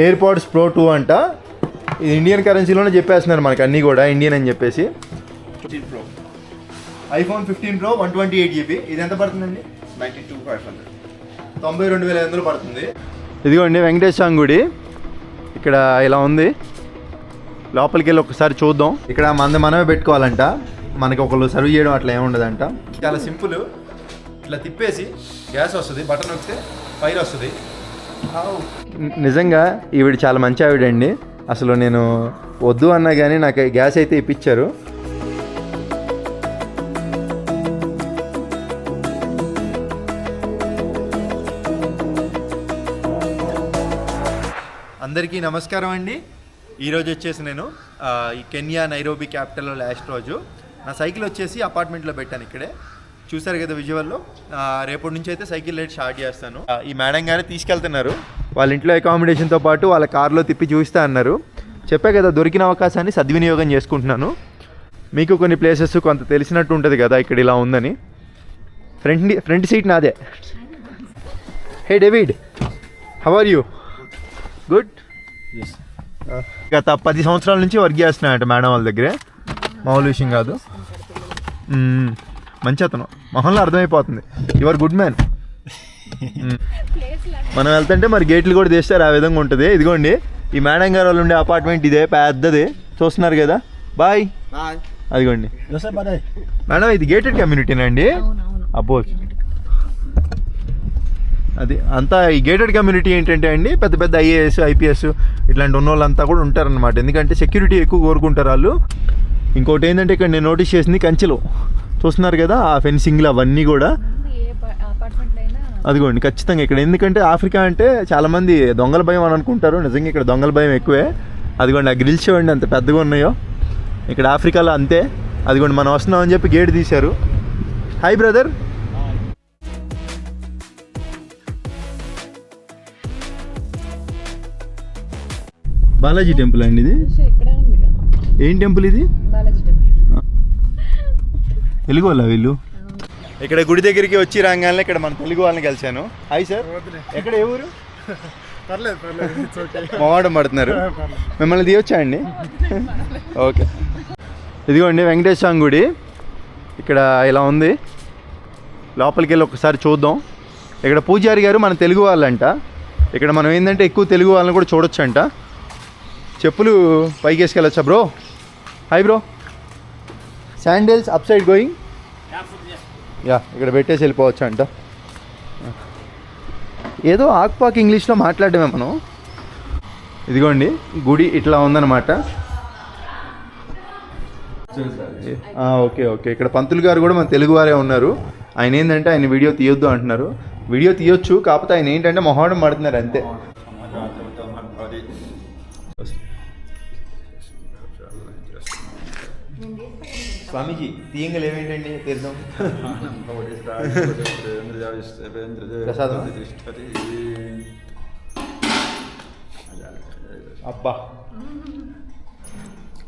AirPods pro two అంట. ఇది Indian కరెన్సీలోనే చెప్పేస్తున్నారు మనకి అన్నీ కూడా ఇండియన్ అని చెప్పేసి. 15 Pro, iPhone fifteen pro one twenty eight GB ఇది ఎంత పడుతుందండి? 92,500. తొంభై రెండు వేల ఐదు వందలు పడుతుంది. ఇదిగోండి వెంకటేశ్వర గుడి. ఇక్కడ ఇలా ఉంది. లోపలికి వెళ్ళి ఒకసారి చూద్దాం. ఇక్కడ మంద మనమే పెట్టుకోవాలంట. మనకి ఒకళ్ళు సర్వ్ చేయడం అట్లా ఏముండదంట చాలా సింపుల్. ఇట్లా తిప్పేసి గ్యాస్ వస్తుంది బటన్ నొక్కితే ఫైర్ వస్తుంది. నిజంగా ఈవిడ చాలా మంచి ఆవిడండి. అసలు నేను వద్దు అన్నా కానీ నాకు గ్యాస్ అయితే ఇప్పించారు. అందరికీ నమస్కారం అండి. ఈరోజు వచ్చేసి నేను ఈ కెన్యా నైరోబీ క్యాపిటల్లో లాస్ట్ రోజు. నా సైకిల్ వచ్చేసి అపార్ట్మెంట్లో పెట్టాను ఇక్కడే. చూసారు కదా విజువల్లో? రేపటి నుంచి అయితే సైకిల్ రైడ్ స్టార్ట్ చేస్తాను. ఈ మేడం గారు తీసుకెళ్తున్నారు. వాళ్ళ ఇంట్లో అకామిడేషన్తో పాటు వాళ్ళ కార్లో తిప్పి చూపిస్తా అన్నారు. చెప్పా కదా దొరికిన అవకాశాన్ని సద్వినియోగం చేసుకుంటున్నాను. మీకు కొన్ని ప్లేసెస్ కొంత తెలిసినట్టు ఉంటుంది కదా ఇక్కడ ఇలా ఉందని. ఫ్రంట్ ఫ్రంట్ సీట్ నాదే. Hey David how are you good గత పది సంవత్సరాల నుంచి వర్క్ చేస్తున్నాయంట మేడం వాళ్ళ దగ్గరే. మామూలు విషయం కాదు. మంచి అతను. మొహంలో అర్థమైపోతుంది. యువర్ గుడ్ మ్యాన్ మనం వెళ్తుంటే మరి గేట్లు కూడా తీస్తారు ఆ విధంగా ఉంటుంది. ఇదిగోండి ఈ మేడం గారు వాళ్ళు ఉండే అపార్ట్మెంట్ ఇదే పెద్దది. చూస్తున్నారు కదా? బాయ్. అదిగోండి. మేడం ఇది గేటెడ్ కమ్యూనిటీనా అండి? అబ్బో. అది అంతా ఈ గేటెడ్ కమ్యూనిటీ ఏంటంటే అండి పెద్ద పెద్ద ఐఏఎస్ ఐపీఎస్ ఇట్లాంటి ఉన్న వాళ్ళంతా కూడా ఉంటారనమాట ఎందుకంటే సెక్యూరిటీ ఎక్కువ కోరుకుంటారు వాళ్ళు. ఇంకోటి ఏంటంటే ఇక్కడ నేను నోటీస్ చేసింది కంచెలో. చూస్తున్నారు కదా ఆ ఫెన్సింగ్లు అవన్నీ కూడా. అదిగోండి ఖచ్చితంగా ఇక్కడ. ఎందుకంటే ఆఫ్రికా అంటే చాలామంది దొంగల భయం అని అనుకుంటారు. నిజంగా ఇక్కడ దొంగల భయం ఎక్కువే. అదిగోండి ఆ గ్రిల్స్ చూడండి అంత పెద్దగా ఉన్నాయో. ఇక్కడ ఆఫ్రికాలో అంతే. అదిగోండి మనం వస్తున్నాం అని చెప్పి గేట్ తీశారు. హాయ్ బ్రదర్ బాలాజీ టెంపుల్ అండి ఇది? ఏం టెంపుల్ ఇది? బాలాజీ టెంపుల్. తెలుగు వాళ్ళ వీళ్ళు? ఇక్కడ గుడి దగ్గరికి వచ్చి రాగానే ఇక్కడ మన తెలుగు వాళ్ళని కలిశాను. Hi sir. ఎక్కడ ఏ ఊరు? మొహమాటం పడుతున్నారు. మిమ్మల్ని తీయొచ్చా అండి? ఓకే. ఇదిగోండి వెంకటేశ్వర స్వామి గుడి. ఇక్కడ ఇలా ఉంది. లోపలికి వెళ్ళి ఒకసారి చూద్దాం. ఇక్కడ పూజారి గారు మన తెలుగు వాళ్ళంట. ఇక్కడ మనం ఏంటంటే ఎక్కువ తెలుగు వాళ్ళని కూడా చూడొచ్చంట. చెప్పులు పైకి వేసుకెళ్ళొచ్చా bro hi bro sandals up side going yeah ఇక్కడ పెట్టేసి వెళ్ళిపోవచ్చు అంట ఏదో ఆక్పాక్ ఇంగ్లీష్లో మాట్లాడమే మనం. ఇదిగోండి గుడి ఇట్లా ఉందన్నమాట. Okay okay. ఇక్కడ పంతులు గారు కూడా మన తెలుగు వారే ఉన్నారు. ఆయన ఏంటంటే ఆయన వీడియో తీయొద్దు అంటున్నారు. వీడియో తీయొచ్చు కాకపోతే ఆయన ఏంటంటే మొహమాటం పడుతున్నారు అంతే. స్వామీజీ తీయంగలు ఏమేంటండి? తీర్థం ప్రసాదం. అబ్బా.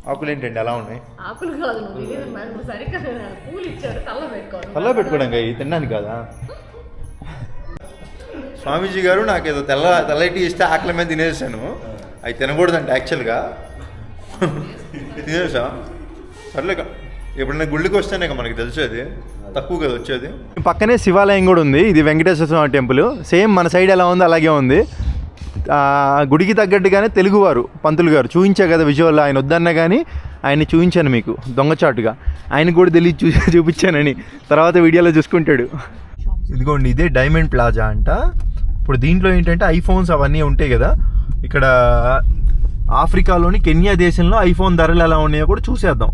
ఆకులు ఏంటండి అలా ఉన్నాయి. ఆకులు కాదు పూలు ఇచ్చారు తల్ల పెట్టుకోవాలి. తల్ల పెట్టుకోవడం తినడానికి కదా? స్వామీజీ గారు నాకు ఏదో తెల్ల తెల్లటి ఇస్తే ఆకలి మీద తినేసాను. అవి తినకూడదంట యాక్చువల్గా తినేసా. సర్లేక ఎప్పుడైనా గుళ్ళకి వస్తేనే మనకి తెలిసేది తక్కువ కదా వచ్చేది. పక్కనే శివాలయం కూడా ఉంది. ఇది వెంకటేశ్వర స్వామి టెంపుల్. సేమ్ మన సైడ్ ఎలా ఉంది అలాగే ఉంది. గుడికి తగ్గట్టుగానే తెలుగువారు పంతులు గారు చూపించా కదా విజువల్. ఆయన వద్దన్నా కానీ ఆయన్ని చూపించాను మీకు దొంగచాటుగా ఆయన కూడా తెలియదు చూ చూపించానని. తర్వాత వీడియోలో చూసుకుంటాడు. ఇదిగోండి ఇదే డైమండ్ ప్లాజా అంట. ఇప్పుడు దీంట్లో ఏంటంటే ఐఫోన్స్ అవన్నీ ఉంటాయి కదా. ఇక్కడ ఆఫ్రికాలోని కెన్యా దేశంలో ఐఫోన్ ధరలు ఎలా ఉన్నాయో కూడా చూసేద్దాం.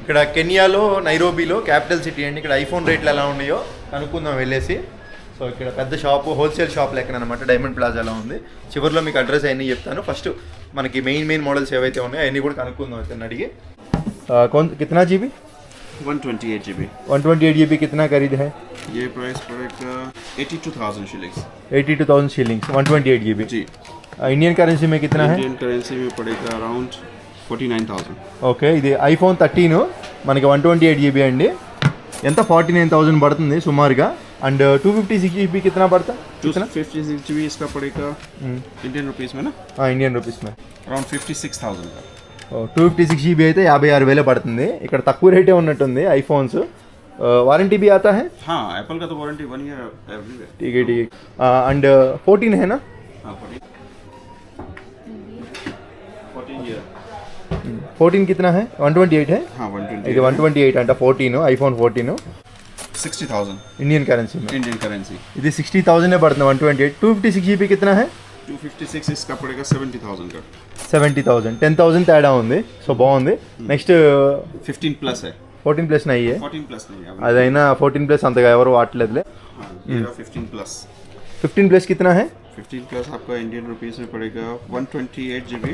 ఇక్కడ కెన్యాలో నైరోబీలో క్యాపిటల్ సిటీ అండి ఇక్కడ ఐఫోన్ రేట్లు ఎలా ఉన్నాయో కనుక్కుందాం వెళ్ళేసి సో ఇక్కడ పెద్ద షాపు హోల్సేల్ షాప్ లెక్కన అనమాట డైమండ్ ప్లాజాలో ఉంది చివరిలో మీకు అడ్రస్ అవన్నీ చెప్తాను ఫస్ట్ మనకి మెయిన్ మెయిన్ మోడల్స్ ఏవైతే ఉన్నాయో అవన్నీ కూడా కనుక్కుందాం ఇతను అడిగి ఆ, कौन कितना G B 128 GB. One twenty eight G B कितना खरीद है ये प्राइस पड़ेगा 82,000 shillings eighty two thousand shillings one twenty eight G B जी इंडियन करेंसी में कितना है इंडियन करेंसी में पड़ेगा around forty nine thousand. Okay ఇది ఐఫోన్ థర్టీన్. మనకి వన్ ట్వంటీ ఎయిట్ జీబీ అండి. ఎంత? ఫార్టీ నైన్ థౌసండ్ పడుతుంది సుమారుగా. And two fifty six GB B పడతా? पड़ता कितना फिफ्टी सिक्स जी बी इसका पड़ेगा इंडियन रुपीज़ में ना around fifty six thousand two fifty six GB అయితే యాభై ఆరు వేలే పడుతుంది. ఇక్కడ తక్కువ రేటే ఉన్నట్టుంది ఐఫోన్స్. వారంటీ బీ आता है हाँ एप्पल का तो वारंटी वन ईयर ठीक है ठीक फोर्टीन कितना है वन ट्वेंटी एट है हाँ, 128 वन ट्वेंटी एट అంట fourteen iPhone fourteen sixty thousand Indian currency में इंडियन करेंसी ఇది సిక్స్టీ థౌసండ్ పడుతుంది one twenty eight two fifty six G B कितना है टू फिफ्टी सिक्स इसका पड़ेगा सेवेंटी थाउजेंड का సెవెంటీ థౌసండ్ టెన్ థౌసండ్ తేడా ఉంది సో బాగుంది నెక్స్ట్ फिफ्टीन प्लस है ఫోర్టీన్ ప్లస్ అయ్యే फोर्टीन प्लस नहीं है అదైనా ఫోర్టీన్ ప్లస్ అంతగా ఎవరు వాడలేదులే हाँ, फिफ्टीन प्लस ఫిఫ్టీన్ ప్లస్ కిतना है फिफ्टीन प्लस आपका इंडियन रुपीज में पड़ेगा one twenty eight G B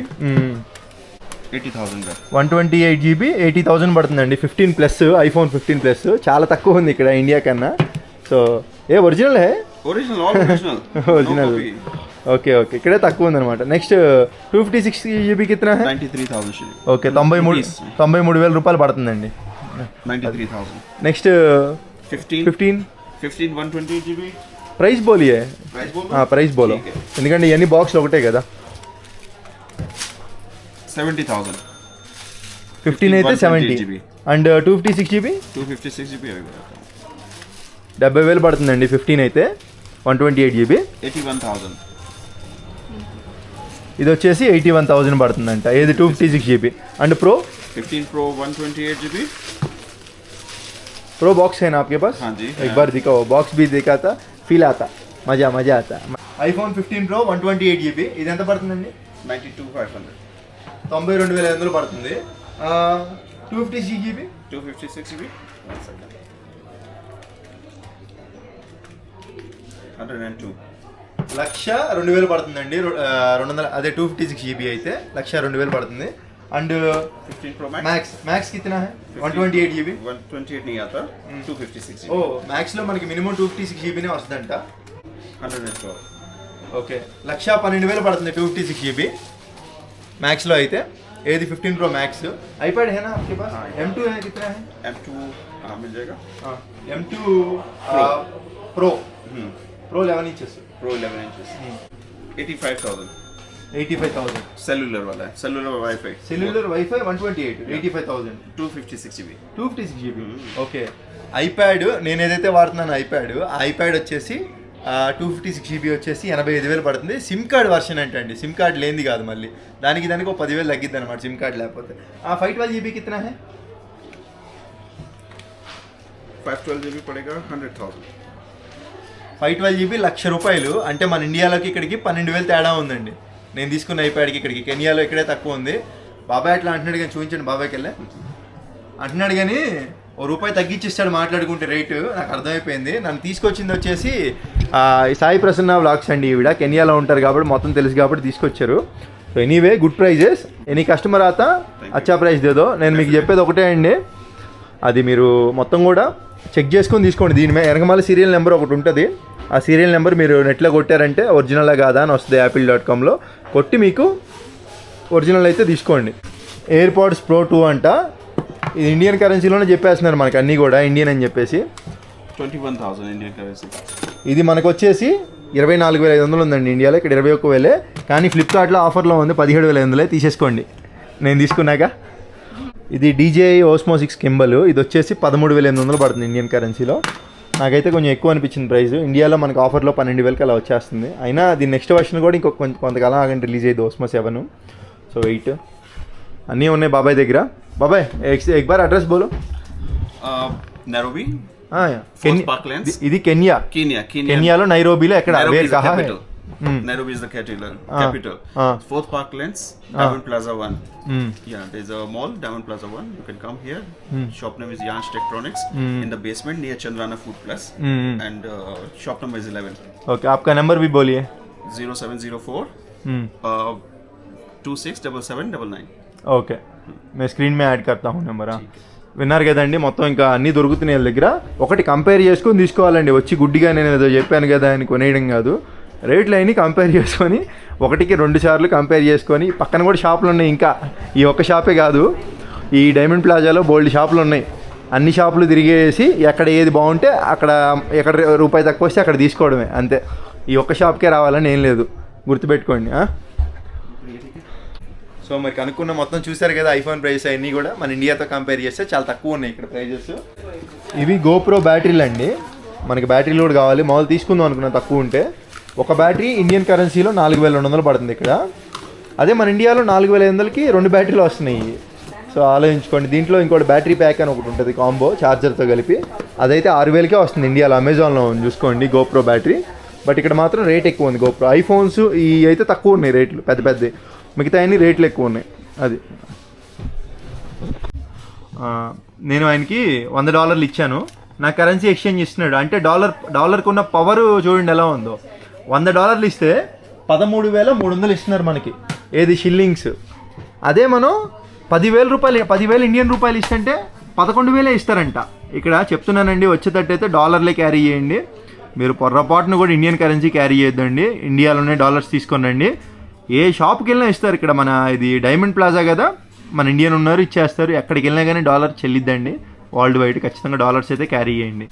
one twenty eight GB eighty thousand పడుతుందండి. Fifteen plus iPhone fifteen plus. చాలా తక్కువ ఉంది ఇక్కడ ఇండియా కన్నా. సో ఏ ఒరిజినల్ హే? Original original. Okay okay. ఇక్కడే తక్కువ ఉందన్నమాట. Next two fifty six GB కిత్నా okay తొంభై మూడు తొంభై మూడు వేల రూపాయలు పడుతుందండి. Next fifteen. Fifteen? One twenty GB. Price బోలియే price బోలో? ఎందుకంటే ఇవన్నీ బాక్స్ ఒకటే కదా. सेवेंटी थाउजेंड ఫిఫ్టీన్ అయితే 128 seventy GB. And two fifty six GB two fifty six G B డెబ్బై వేలు పడుతుందండి ఫిఫ్టీన్ అయితే one twenty eight GB eighty one thousand ఇది వచ్చేసి ఎయిటీ వన్ థౌసండ్ పడుతుందంట ఏది two fifty six GB and pro fifteen pro one twenty eight G B pro box है ना आपके पास हाँ जी, एक हाँ। बार दिखाओ बॉक्स भी देखा था फील आता मजा मजा आता iPhone fifteen pro one twenty eight GB ఇది ఎంత పడుతుందండి नाइन्टी टू फाइव हंड्रेड తొంభై రెండు వేల ఐదు వందలు పడుతుంది. Two fifty six GB two fifty six GB hundred and two. Lakh రెండు వేలు పడుతుందండి. రెండు వందల అదే టూ ఫిఫ్టీ సిక్స్ జీబీ అయితే లక్ష రెండు వేలు పడుతుంది. And max max max max कितना है one twenty eight GB one twenty eight नहीं आता टू फिफ्टी లో మనకి మినిమం టూ ఫిఫ్టీ సిక్స్ జీబీనే వస్తుందంట. Hundred okay. లక్ష పన్నెండు వేలు పడుతుంది two fifty six GB మ్యాక్స్లో అయితే ఏది ఫిఫ్టీన్ ప్రో మ్యాక్స్ ఐప్యాడ్ है ना आपके पास हाँ, एम टू है कितना है एम टू हाँ मिल जाएगा M two pro hmm pro eleven inches pro eleven inches eighty five thousand eighty five thousand cellular वाला है cellular wifi cellular wifi one twenty eight eighty five thousand two fifty six G B two fifty six GB okay iPad నేను ఏదైతే వాడుతున్నాను iPad ఆ iPad వచ్చేసి two fifty six GB వచ్చేసి ఎనభై ఐదు వేలు పడుతుంది. సిమ్ కార్డ్ వర్షన్ అంటే అండి సిమ్ కార్డ్ లేనిది కాదు మళ్ళీ. దానికి దానికి ఒక పదివేలు తగ్గిద్ది అనమాట సిమ్ కార్డ్ లేకపోతే. ఆ ఫైవ్ ట్వెల్వ్ జీబీకి ఇతనా హే? Five twelve GB పడేగా hundred thousand five twelve GB lakh రూపాయలు. అంటే మన ఇండియాలోకి ఇక్కడికి పన్నెండు వేలు తేడా ఉందండి. నేను తీసుకున్న ఐప్యాడ్కి ఇక్కడికి. కెనియాలో ఇక్కడే తక్కువ ఉంది. బాబాయ్ అట్లా అంటున్నాడు కానీ చూపించండి బాబాయ్కి వెళ్ళే అంటున్నాడు కానీ ఓ రూపాయి తగ్గించి ఇస్తాడు మాట్లాడుకుంటే రేటు. నాకు అర్థమైపోయింది. నన్ను తీసుకొచ్చింది వచ్చేసి సాయి ప్రసన్న బ్లాగ్స్ అండి ఈవిడ. కెనియాలో ఉంటారు కాబట్టి మొత్తం తెలుసు కాబట్టి తీసుకొచ్చారు. So anyway good prices any customer ఆత? అచ్చా ప్రైస్ దేదో. నేను మీకు చెప్పేది ఒకటే అండి. అది మీరు మొత్తం కూడా చెక్ చేసుకొని తీసుకోండి. దీని మీద సీరియల్ నెంబర్ ఒకటి ఉంటుంది. ఆ సీరియల్ నెంబర్ మీరు నెట్లో కొట్టారంటే ఒరిజినల్ కాదా అని వస్తుంది యాపిల్ డాట్ కామ్లో కొట్టి మీకు ఒరిజినల్ అయితే తీసుకోండి. ఎయిర్పాడ్స్ ప్రో టూ అంట. ఇది ఇండియన్ కరెన్సీలోనే చెప్పేస్తున్నారు మనకు అన్నీ కూడా. ఇండియన్ అని చెప్పేసి. Twenty one thousand Indian currency ఇది మనకు వచ్చేసి ఇరవై నాలుగు వేల ఐదు వందలు ఉందండి ఇండియాలో ఇక్కడ ఇరవై ఒక్క వేలే. కానీ ఫ్లిప్కార్ట్లో ఆఫర్లో ఉంది పదిహేడు వేల ఐదు వందలే తీసేసుకోండి. నేను తీసుకున్నాక. ఇది డీజేఐ ఓస్మో సిక్స్ కింబల్ ఇది వచ్చేసి పదమూడు వేల ఎనిమిది వందలు పడుతుంది ఇండియన్ కరెన్సీలో నాకైతే కొంచెం ఎక్కువ అనిపించింది ప్రైస్. ఇండియాలో మనకు ఆఫర్లో పన్నెండు వేలకి అలా వచ్చేస్తుంది. అయినా దీని నెక్స్ట్ వర్షన్ కూడా ఇంకొక కొంచెం కొంతకాలం ఆగండి రిలీజ్ అయ్యింది ఓస్మో సెవెన్ సో ఎయిట్ అన్నీ ఉన్నాయి బాబాయ్ దగ్గర. బాబాయ్ ఎక్ బార్ అడ్రస్ బోలు. నైరోబీ ఆ, కెన్యా- Parklands. ఇది కెన్యా कीनिया कीनिया కెన్యాలో నైరోబీలో ఎక్కడ Nairobi వేరు is the కహా high? capital. Hmm. Nairobi is the capital. Ah. capital. Ah. Fourth Parklands, Diamond Plaza One. Hmm. Yeah, there's a mall, Diamond Plaza One. You can come here. Hmm. Shop name is Yansh Tektronix. Hmm. In the basement near Chandrana Food Plus. Hmm, hmm. And uh, shop number is 11. Okay आपका number भी बोलिए 0704 हम्म, uh, 267799. Okay నేను screen మీద add करता हूँ number విన్నారు కదండి మొత్తం ఇంకా అన్నీ దొరుకుతున్నాయి వాళ్ళ దగ్గర. ఒకటి కంపేర్ చేసుకొని తీసుకోవాలండి వచ్చి గుడ్డిగా నేను ఏదో చెప్పాను కదా అని కొనేయడం కాదు. రేట్లు అయినా కంపేర్ చేసుకొని ఒకటికి రెండు సార్లు కంపేర్ చేసుకొని పక్కన కూడా షాపులు ఉన్నాయి ఇంకా. ఈ ఒక్క షాపే కాదు ఈ డైమండ్ ప్లాజాలో బోల్డ్ షాపులు ఉన్నాయి. అన్ని షాపులు తిరిగేసి ఎక్కడ ఏది బాగుంటే అక్కడ ఎక్కడ రూపాయి తక్కువ వస్తే అక్కడ తీసుకోవడమే అంతే. ఈ ఒక్క షాప్కే రావాలని ఏం లేదు. గుర్తుపెట్టుకోండి సో మరి కనుక్కున్న మొత్తం చూసారు కదా ఐఫోన్ ప్రైస్ అన్నీ కూడా మన ఇండియాతో కంపేర్ చేస్తే చాలా తక్కువ ఉన్నాయి ఇక్కడ ప్రైజెస్. ఇవి గోప్రో బ్యాటరీలు అండి. మనకి బ్యాటరీలు కూడా కావాలి. మామూలు తీసుకుందాం అనుకున్నా తక్కువ ఉంటే. ఒక బ్యాటరీ ఇండియన్ కరెన్సీలో నాలుగు వేల రెండు వందలు పడుతుంది ఇక్కడ. అదే మన ఇండియాలో నాలుగు వేల ఐదు వందలకి రెండు బ్యాటరీలు వస్తున్నాయి. సో ఆలోచించుకోండి. దీంట్లో ఇంకోటి బ్యాటరీ ప్యాక్ అని ఒకటి ఉంటుంది కాంబో ఛార్జర్తో కలిపి. అదైతే ఆరు వేలకే వస్తుంది ఇండియాలో. అమెజాన్లో చూసుకోండి గోప్రో బ్యాటరీ. బట్ ఇక్కడ మాత్రం రేట్ ఎక్కువ ఉంది గోప్రో. ఐఫోన్స్ ఈ అయితే తక్కువ ఉన్నాయి రేట్లు. పెద్ద పెద్దవి. మిగతా అన్ని రేట్లు ఎక్కువ ఉన్నాయి. అది. నేను ఆయనకి వంద డాలర్లు ఇచ్చాను. నా కరెన్సీ ఎక్స్చేంజ్ ఇస్తున్నాడు అంటే డాలర్ డాలర్కి ఉన్న పవర్ చూడండి ఎలా ఉందో. వంద డాలర్లు ఇస్తే పదమూడు వేల మూడు వందలు ఇస్తున్నారు మనకి. ఏది? షిల్లింగ్స్ అదే మనం పదివేల రూపాయలు పదివేల ఇండియన్ రూపాయలు ఇస్తుంటే పదకొండు వేలే ఇస్తారంట. ఇక్కడ చెప్తున్నానండి వచ్చేటట్టయితే డాలర్లే క్యారీ చేయండి. మీరు పొర్రపాటును కూడా ఇండియన్ కరెన్సీ క్యారీ చేయొద్దండి. ఇండియాలోనే డాలర్స్ తీసుకోనండి. ఏ షాప్కి వెళ్ళినా ఇస్తారు ఇక్కడ మన ఇది డైమండ్ ప్లాజా కదా. మన ఇండియన్ ఉన్నారు ఇచ్చేస్తారు. ఎక్కడికి వెళ్ళినా కానీ డాలర్ చెల్లిద్దండి. వరల్డ్ వైడ్ ఖచ్చితంగా డాలర్స్ అయితే క్యారీ చేయండి.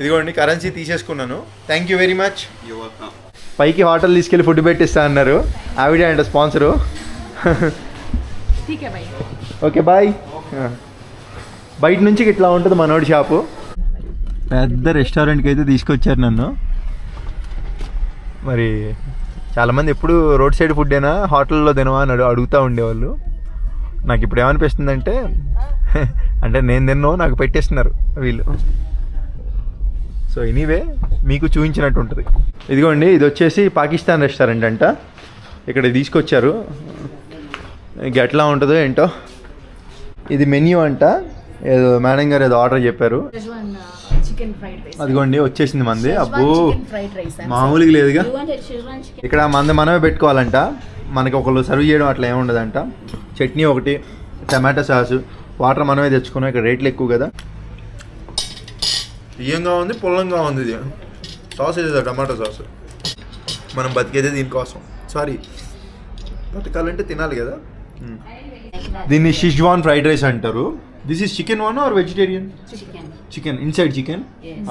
ఇదిగోండి కరెన్సీ తీసేసుకున్నాను. Thank you very much. పైకి హోటల్ తీసుకెళ్ళి ఫుడ్ పెట్టిస్తా అన్నారు. ఆవిడ అంట స్పాన్సరు. Okay bye. బయట నుంచి ఇట్లా ఉంటుంది మనోడి షాపు. పెద్ద రెస్టారెంట్కి అయితే తీసుకొచ్చారు నన్ను. మరి చాలామంది ఎప్పుడు రోడ్ సైడ్ ఫుడ్డేనా హోటల్లో తినవా అని అడుగుతూ ఉండేవాళ్ళు. నాకు ఇప్పుడు ఏమనిపిస్తుందంటే అంటే నేను తిన్నో నాకు పెట్టేస్తున్నారు వీళ్ళు. సో ఎనీవే మీకు చూపించినట్టు ఉంటుంది. ఇదిగోండి ఇది వచ్చేసి పాకిస్తాన్ రెస్టారెంట్ అంట. ఇక్కడ తీసుకొచ్చారు. ఎట్లా ఉంటుందో ఏంటో. ఇది మెన్యూ అంట. ఏదో మేడం గారు ఏదో ఆర్డర్ చెప్పారు. Chicken fried rice. అదిగోండి వచ్చేసింది మంది. అబ్బో rice. I'm మామూలుగా లేదుగా? ఇక్కడ మంది మనమే పెట్టుకోవాలంట. మనకి ఒకళ్ళు సర్వ్ చేయడం అట్లా ఏమి ఉండదంట. చట్నీ ఒకటి టమాటా సాసు వాటర్ మనమే తెచ్చుకున్నాం. ఇక్కడ రేట్లు ఎక్కువ కదా. బియ్యంగా ఉంది పొల్లంగా ఉంది ఇది. సాస్ ఇది టమాటా సాస్ మనం బతికేదే దీనికోసం. సారీ బతకాలంటే తినాలి కదా. దీన్ని షిజ్వాన్ ఫ్రైడ్ రైస్ అంటారు. This is chicken one or vegetarian Chicken. Chicken inside chicken.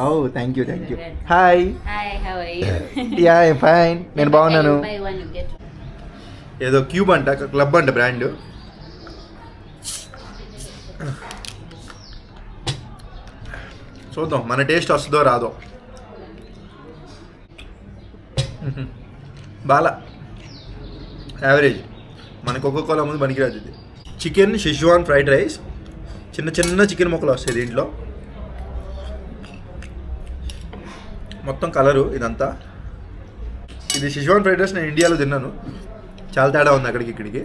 Oh thank you thank you hi Hi, how are you? Yeah fine నేను బాగున్నాను. ఏదో క్యూబ్ అంట క్లబ్ అంట బ్రాండ్. చూద్దాం మన టేస్ట్ వస్తుందో రాదో. బాలా. యావరేజ్ మన కోకోకోలా ముందు పనికిరాదు ఇది. చికెన్ షిజ్వాన్ ఫ్రైడ్ రైస్ చిన్న చిన్న చికెన్ ముక్కలు వస్తాయి దీంట్లో. మొత్తం కలరు ఇదంతా. ఇది షిజ్వాన్ ఫ్రైడ్ రైస్ నేను ఇండియాలో తిన్నాను. చాలా తేడా ఉంది అక్కడికి ఇక్కడికి.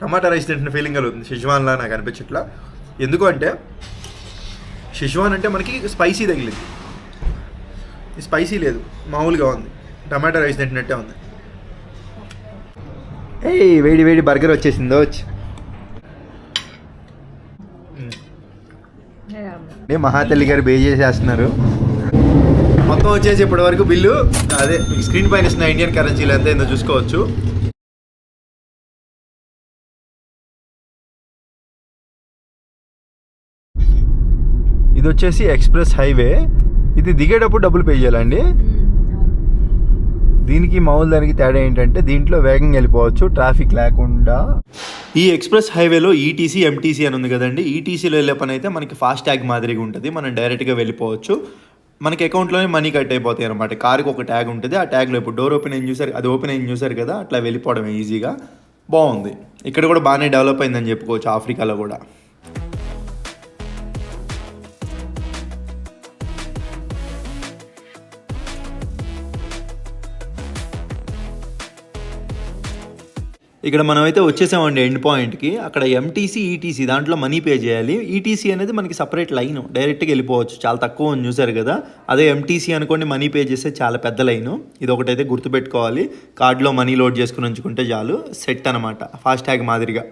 టమాటా రైస్ తింటున్న ఫీలింగ్ కలుగుతుంది. షిజ్వాన్లా నాకు అనిపించట్లా. ఎందుకు అంటే షిజ్వాన్ అంటే మనకి స్పైసీ తగిలింది. స్పైసీ లేదు. మామూలుగా ఉంది. టమాటా రైస్ తింటున్నట్టే ఉంది. ఏయ్ వేడి వేడి బర్గర్ వచ్చేసిందో. వచ్చి మహాతల్లి గారు బే చేసేస్తున్నారు. మొత్తం వచ్చేసి ఇప్పటి వరకు బిల్లు అదే స్క్రీన్ పైన ఇస్తున్న ఇండియన్ కరెన్సీలు ఎంత ఏందో చూసుకోవచ్చు. ఇది వచ్చేసి ఎక్స్ప్రెస్ హైవే. ఇది దిగేటప్పుడు డబ్బులు పే చేయాలండి దీనికి మామూలు దానికి తేడా ఏంటంటే దీంట్లో వేగంగా వెళ్ళిపోవచ్చు ట్రాఫిక్ లేకుండా. ఈ ఎక్స్ప్రెస్ హైవేలో ఈటీసీ ఎంటీసీ అని ఉంది కదండి. ఈటీసీలో వెళ్ళే పని అయితే మనకి ఫాస్ట్ ట్యాగ్ మాదిరిగా ఉంటుంది. మనం డైరెక్ట్గా వెళ్ళిపోవచ్చు. మనకి అకౌంట్లోనే మనీ కట్ అయిపోతాయి అనమాట కారుకి ఒక ట్యాగ్ ఉంటుంది. ఆ ట్యాగ్లో ఇప్పుడు డోర్ ఓపెన్ అయిన చూసారు అది ఓపెన్ అయిన చూసారు కదా అట్లా వెళ్ళిపోవడం ఈజీగా. బాగుంది. ఇక్కడ కూడా బాగానే డెవలప్ అయిందని చెప్పుకోవచ్చు ఆఫ్రికాలో కూడా. ఇక్కడ మనమైతే వచ్చేసామండి ఎండ్ పాయింట్కి. అక్కడ ఎంటీసీ ఈటీసీ దాంట్లో మనీ పే చేయాలి. ఈటీసీ అనేది మనకి సపరేట్ లైన్. డైరెక్ట్గా వెళ్ళిపోవచ్చు. చాలా తక్కువ ఉంది చూసారు కదా. అదే ఎంటీసీ అనుకోండి మనీ పే చేస్తే చాలా పెద్ద లైను. ఇది ఒకటైతే గుర్తుపెట్టుకోవాలి. కార్డులో మనీ లోడ్ చేసుకుని ఉంచుకుంటే చాలు. సెట్ అనమాట ఫాస్ట్ ట్యాగ్ మాదిరిగా.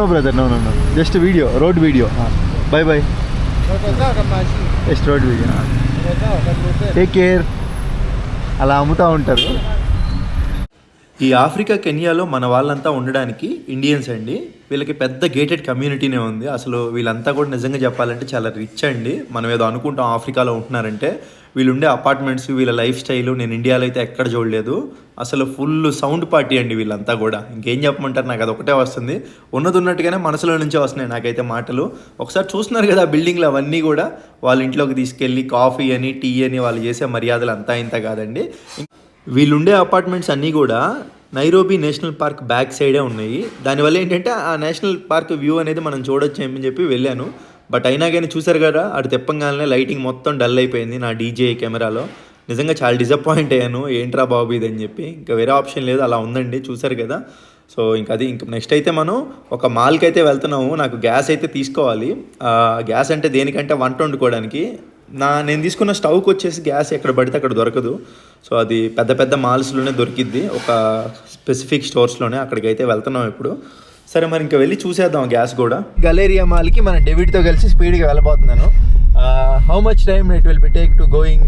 No brother no no no just video road video bye bye just road video take care అలా అమ్ముతూ ఉంటారు. ఈ ఆఫ్రికా కెన్యాలో మన వాళ్ళంతా ఉండడానికి ఇండియన్స్ అండి. వీళ్ళకి పెద్ద గేటెడ్ కమ్యూనిటీనే ఉంది. అసలు వీళ్ళంతా కూడా నిజంగా చెప్పాలంటే చాలా రిచ్ అండి. మనం ఏదో అనుకుంటాం ఆఫ్రికాలో ఉంటున్నారంటే వీళ్ళు ఉండే అపార్ట్మెంట్స్ వీళ్ళ లైఫ్ స్టైల్ నేను ఇండియాలో అయితే ఎక్కడ చూడలేదు. అసలు ఫుల్ సౌండ్ పార్టీ అండి వీళ్ళంతా కూడా. ఇంకేం చెప్పమంటారు? నాకు అది ఒకటే వస్తుంది. ఉన్నది ఉన్నట్టుగానే మనసులో నుంచే వస్తున్నాయి నాకైతే మాటలు. ఒకసారి చూస్తున్నారు కదా బిల్డింగ్లు అవన్నీ కూడా. వాళ్ళ ఇంట్లోకి తీసుకెళ్ళి కాఫీ అని టీ అని వాళ్ళు చేసే మర్యాదలు అంతా ఇంత కాదండి. వీళ్ళుండే అపార్ట్మెంట్స్ అన్నీ కూడా నైరోబీ నేషనల్ పార్క్ బ్యాక్ సైడే ఉన్నాయి. దానివల్ల ఏంటంటే ఆ నేషనల్ పార్క్ వ్యూ అనేది మనం చూడొచ్చు అని చెప్పి వెళ్ళాను. బట్ అయినా కానీ చూసారు కదా అటు తెప్పంగానే లైటింగ్ మొత్తం డల్ అయిపోయింది నా డీజే కెమెరాలో. నిజంగా చాలా డిసప్పాయింట్ అయ్యాను. ఏంట్రా బాబు ఇది అని చెప్పి. ఇంకా వేరే ఆప్షన్ లేదు అలా ఉందండి చూసారు కదా. సో ఇంకా అది ఇంకా నెక్స్ట్ అయితే మనం ఒక మాల్కి అయితే వెళ్తున్నాము. నాకు గ్యాస్ అయితే తీసుకోవాలి. గ్యాస్ అంటే దేనికంటే వంట వండుకోవడానికి. నా నేను తీసుకున్న స్టవ్కి వచ్చేసి గ్యాస్ ఎక్కడ పడితే అక్కడ దొరకదు. సో అది పెద్ద పెద్ద మాల్స్లోనే దొరికిద్ది. ఒక స్పెసిఫిక్ స్టోర్స్లోనే అక్కడికి అయితే వెళ్తున్నాం ఇప్పుడు. సరే మరి ఇంకా వెళ్ళి చూసేద్దాం గ్యాస్ కూడా. గలేరియా మాల్కి మన డెవిడ్తో కలిసి స్పీడ్గా వెళ్ళబోతున్నాను. How much time it will be take to going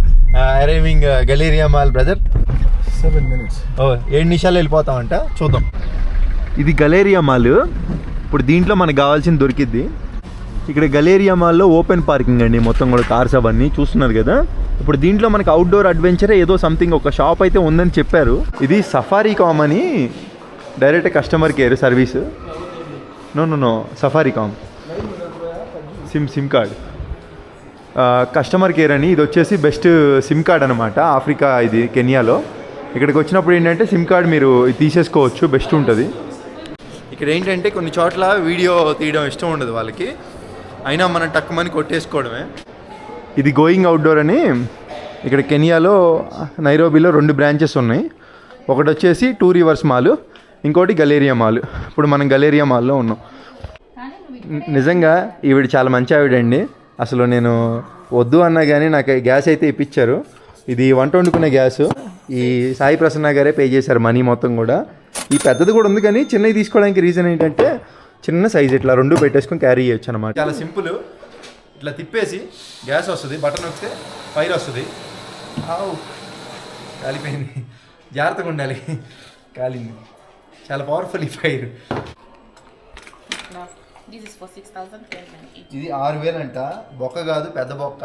arriving Galleria mall brother seven minutes oh ఏడు నిమిషాలు వెళ్ళిపోతామంట. చూద్దాం. ఇది గలేరియా మాల్. ఇప్పుడు దీంట్లో మనకు కావాల్సింది దొరికిద్ది. ఇక్కడ గలేరియా మాల్లో ఓపెన్ పార్కింగ్ అండి మొత్తం కూడా కార్స్ అవన్నీ చూస్తున్నారు కదా. ఇప్పుడు దీంట్లో మనకి అవుట్డోర్ అడ్వెంచర్ ఏదో సంథింగ్ ఒక షాప్ అయితే ఉందని చెప్పారు. ఇది సఫారీ కామ్ అని direct customer care service no no no Safaricom sim sim card customer care అని ఇది వచ్చేసి బెస్ట్ సిమ్ కార్డ్ అనమాట ఆఫ్రికా ఇది కెనియాలో ఇక్కడికి వచ్చినప్పుడు ఏంటంటే సిమ్ కార్డ్ మీరు ఇది తీసేసుకోవచ్చు బెస్ట్ ఉంటుంది. ఇక్కడ ఏంటంటే కొన్ని చోట్ల వీడియో తీయడం ఇష్టం ఉండదు వాళ్ళకి. అయినా మనం టక్కుమని కొట్టేసుకోవడమే. ఇది గోయింగ్ అవుట్డోర్ అని ఇక్కడ కెనియాలో నైరోబీలో రెండు బ్రాంచెస్ ఉన్నాయి. ఒకటి వచ్చేసి టూ రివర్స్ మాల్ ఇంకోటి గలేరియా మాల్. ఇప్పుడు మనం గలేరియా మాల్లో ఉన్నాం. నిజంగా ఈవిడ చాలా మంచి ఆవిడండి. అసలు నేను వద్దు అన్నా కానీ నాకు గ్యాస్ అయితే ఇప్పించారు. ఇది వంట వండుకునే గ్యాస్ ఈ సాయి ప్రసన్న గారే పే చేశారు మనీ మొత్తం కూడా. ఈ పెద్దది కూడా ఉంది కానీ చిన్నవి తీసుకోవడానికి రీజన్ ఏంటంటే చిన్న సైజ్ ఇట్లా రెండు పెట్టేసుకొని క్యారీ చేయొచ్చు అనమాట చాలా సింపుల్. ఇట్లా తిప్పేసి గ్యాస్ వస్తుంది బటన్ వస్తే ఫైర్ వస్తుంది. ఆవు కాలిపోయింది. జాగ్రత్తగా ఉండాలి. కాలింది. చాలా పవర్ఫుల్ ఈ fire No, this is for 6,000 each. ఇది ఆరు వేలు అంట. బొక్క కాదు పెద్ద బొక్క.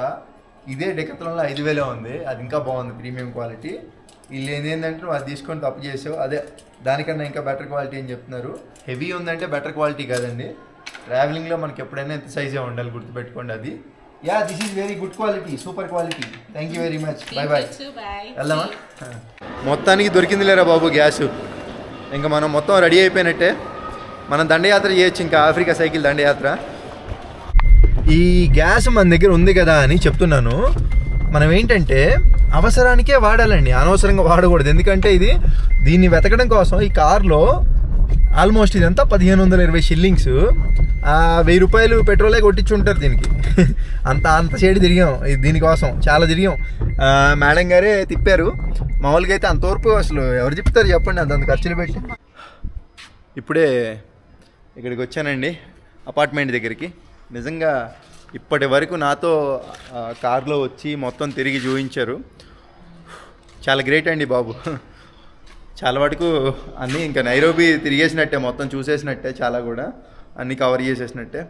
ఇదే డెకత్లంలో ఐదు వేలే ఉంది. అది ఇంకా బాగుంది ప్రీమియం క్వాలిటీ. వీళ్ళు ఏంటంటే నువ్వు అది తీసుకొని తప్పు చేసావు. అదే దానికన్నా ఇంకా బెటర్ క్వాలిటీ అని చెప్తున్నారు. హెవీ ఉందంటే బెటర్ క్వాలిటీ కాదండి. ట్రావెలింగ్లో మనకి ఎప్పుడైనా ఎంత సైజే ఉండాలి గుర్తుపెట్టుకోండి అది. Yeah this is very good quality super quality thank you very much bye bye. వెళ్దామా? మొత్తానికి దొరికింది లేరా బాబు గ్యాస్ ఇంకా మనం మొత్తం రెడీ అయిపోయినట్టే. మనం దండయాత్ర చేయొచ్చు ఇంకా ఆఫ్రికా సైకిల్ దండయాత్ర. ఈ గ్యాస్ మన దగ్గర ఉంది కదా అని చెప్తున్నాను. మనం ఏంటంటే అవసరానికే వాడాలండి. అనవసరంగా వాడకూడదు. ఎందుకంటే ఇది దీన్ని వెతకడం కోసం ఈ కార్లో ఆల్మోస్ట్ ఇదంతా పదిహేను వందల ఇరవై షిల్లింగ్స్. వెయ్యి రూపాయలు పెట్రోలే కొట్టించి ఉంటారు దీనికి. అంత అంత చేడి తిరిగాం. ఇది దీనికోసం చాలా తిరిగాం. మేడం గారే తిప్పారు. మామూలుగా అయితే అంతవరకు అసలు ఎవరు చెప్తారు చెప్పండి అంత అంత ఖర్చులు పెట్టి. ఇప్పుడే ఇక్కడికి వచ్చానండి అపార్ట్మెంట్ దగ్గరికి. నిజంగా ఇప్పటి వరకు నాతో కారులో వచ్చి మొత్తం తిరిగి చూపించారు. చాలా గ్రేట్ అండి బాబు. చాలా వరకు అన్నీ ఇంకా నైరోబీ తిరిగేసినట్టే మొత్తం చూసేసినట్టే చాలా కూడా. అన్నీ కవర్ చేసేసినట్టే.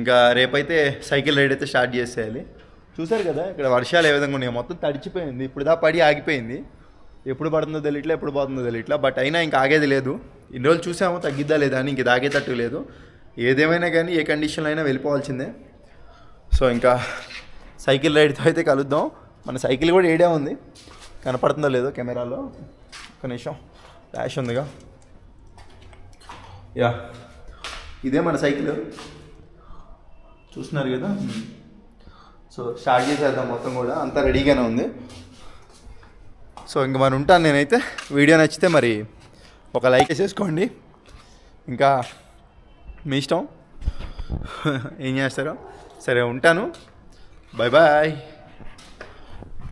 ఇంకా రేపైతే సైకిల్ రైడ్ అయితే స్టార్ట్ చేసేయాలి. చూసారు కదా ఇక్కడ వర్షాలు ఏ విధంగా ఉన్నాయి. మొత్తం తడిచిపోయింది. ఇప్పుడు దా పడి ఆగిపోయింది. ఎప్పుడు పడుతుందో తెలియట్లే ఎప్పుడు పోతుందో తెలియట్లే బట్ అయినా ఇంకా ఆగేది లేదు. ఇన్ని రోజులు చూసాము తగ్గిద్దా లేదా అని ఇంక తాగేటట్టు లేదు. ఏదేమైనా కానీ ఏ కండిషన్లో అయినా వెళ్ళిపోవాల్సిందే. సో ఇంకా సైకిల్ రైడ్తో అయితే కలుద్దాం. మన సైకిల్ కూడా ఏడే ఉంది. కనపడుతుందో లేదో కెమెరాలో. ఒక నిమిషం. డాష్ ఉందిగా. యా. ఇదే మన సైకిల్. చూస్తున్నారు కదా? సో స్టార్ట్ చేసేద్దాం మొత్తం కూడా. అంతా రెడీగానే ఉంది. సో ఇంక మరి ఉంటాను నేనైతే. వీడియో నచ్చితే మరి ఒక లైక్ వేసేసుకోండి ఇంకా మీ ఇష్టం? ఏం చేస్తారో? సరే ఉంటాను. Bye bye